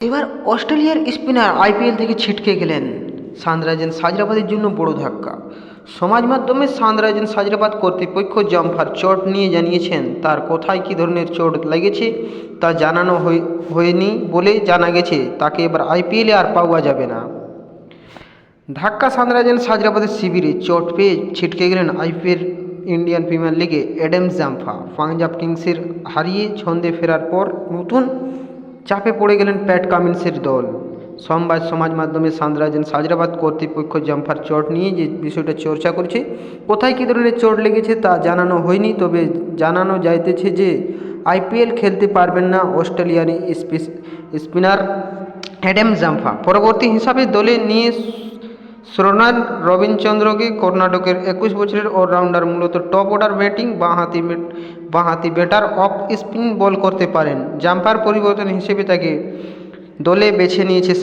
এবার অস্ট্রেলিয়ার spinner IPL থেকে ছিটকে গেলেন সানরাইজার্স হায়দ্রাবাদের জন্য বড় ধাক্কা। সমাজ মাধ্যমে সানরাইজার্স হায়দ্রাবাদ কর্তৃপক্ষ জাম্পার চোট নিয়ে জানিয়েছেন, তার কোথায় কী ধরনের চোট লেগেছে তা জানানো হয়ে- হয়নি বলে জানা গেছে। তাকে এবার আইপিএলে আর পাওয়া যাবে না। ধাক্কা সানরাইজার্স হায়দ্রাবাদের শিবিরে চোট পেয়ে ছিটকে গেলেন আইপিএল, ইন্ডিয়ান প্রিমিয়ার লিগে অ্যাডাম জাম্পা। পাঞ্জাব কিংসের হারিয়ে ছন্দে ফেরার পর নতুন চাপে পড়ে গেলেন প্যাট কামিন্সের দল। সোমবার সমাজ মাধ্যমে সান্দ্রাজেন সাজরাবাদ কর্তৃপক্ষ জাম্পার চোট নিয়ে যে বিষয়টা চর্চা করছে, কোথায় কী ধরনের চোট লেগেছে তা জানানো হয়নি, তবে জানানো যাইতেছে যে আইপিএল খেলতে পারবেন না অস্ট্রেলিয়ান স্পিনার অ্যাডাম জাম্পা পরবর্তী হিসাবে দলে নিয়ে শ্রোনাল রবীন্দ্রচন্দ্রকে কর্ণাটকের একুশ বছরের অলরাউন্ডার মূলত টপ অর্ডার ব্যাটিং বাঁহাতি বাঁহাতি ব্যাটার অফ স্পিন বল করতে পারেন। জাম্পার পরিবর্তন হিসেবে তাকে দলে বেছে নিয়েছে